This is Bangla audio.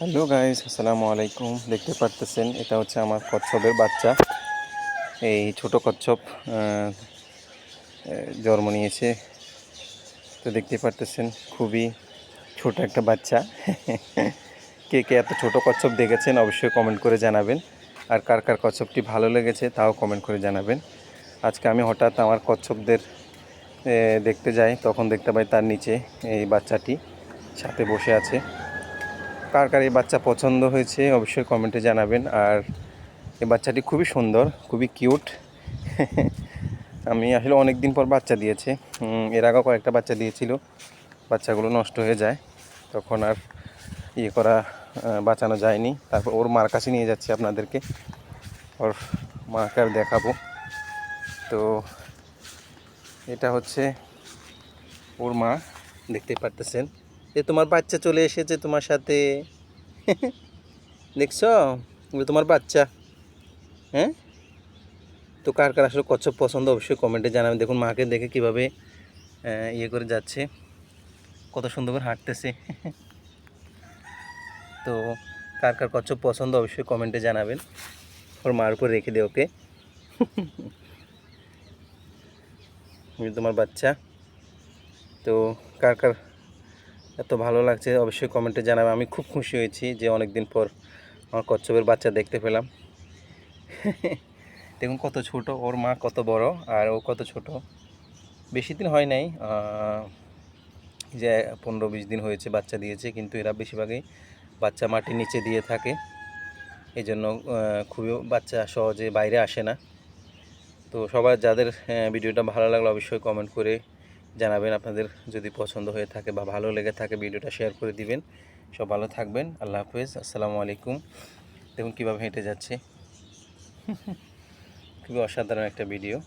হ্যালো গাইস আসসালামু আলাইকুম দেখতে পারতেছেন এটা হচ্ছে আমার কচ্ছপের বাচ্চা এই ছোট কচ্ছপ জন্ম নিয়েছে তো দেখতে পারতেছেন খুবই ছোট একটা বাচ্চা কে কে এত ছোট কচ্ছপ দেখেছেন অবশ্যই কমেন্ট করে জানাবেন আর কার কার কচ্ছপটি ভালো লেগেছে, তাও কমেন্ট করে জানাবেন আজকে আমি হঠাৎ আমার কচ্ছপদের দেখতে যাই তখন দেখতে পাই তার নিচে এই বাচ্চাটি সাথে বসে আছে কার কার এই বাচ্চা পছন্দ হয়েছে অবশ্যই কমেন্টে জানাবেন। আর এই বাচ্চাটি খুবই সুন্দর, খুবই কিউট। আমি আসলে অনেক দিন পর বাচ্চা দিয়েছে। এর আগেও কয়েকটা বাচ্চা দিয়েছিল। বাচ্চাগুলো নষ্ট হয়ে যায়। তখন আর ইয়ে করা বাঁচানো যায়নি। তারপর ওর মার কাছে নিয়ে যাচ্ছি আপনাদেরকে। ওর মাকে আর দেখাবো। তো এটা হচ্ছে ওর মা দেখতে পারতেছেন। যে তোমার বাচ্চা চলে এসেছে তোমার সাথে। দেখছ? তোমার বাচ্চা। হ্যাঁ? তো কার কার আসলে কচ্ছপ পছন্দ, অবশ্যই কমেন্টে জানাবেন দেখুন, মাকে দেখে কীভাবে ইয়ে করে যাচ্ছে। কত সুন্দর করে হাঁটতেছে। তো কার কার কচ্ছপ পছন্দ, অবশ্যই কমেন্টে জানাবেন। ওর মার উপর রেখে দে ওকে। তোমার বাচ্চা। তো কার কার এত ভালো লাগছে, অবশ্যই কমেন্টে জানাবে। আমি খুব খুশি হয়েছি যে অনেক দিন পর আমার কচ্ছপের বাচ্চা দেখতে পেলাম। দেখুন কত ছোট, ওর মা কত বড় আর ও কত ছোট। বেশি দিন হয় নাই যে পনেরো বিশ দিন হয়েছে বাচ্চা দিয়েছে, কিন্তু এরা বেশিরভাগই বাচ্চা মাটির নিচে দিয়ে থাকে। এই জন্য খুবই বাচ্চা সহজে বাইরে আসে না। তো সবার, যাদের ভিডিওটা ভালো লাগল অবশ্যই কমেন্ট করে জানাবেন আপনাদের যদি পছন্দ হয়ে থাকে বা ভালো লেগে থাকে ভিডিওটা শেয়ার করে দিবেন। সব ভালো থাকবেন। আল্লাহ হাফেজ। আসসালামু আলাইকুম। দেখুন কীভাবে হেঁটে যাচ্ছে। খুবই অসাধারণ একটা ভিডিও।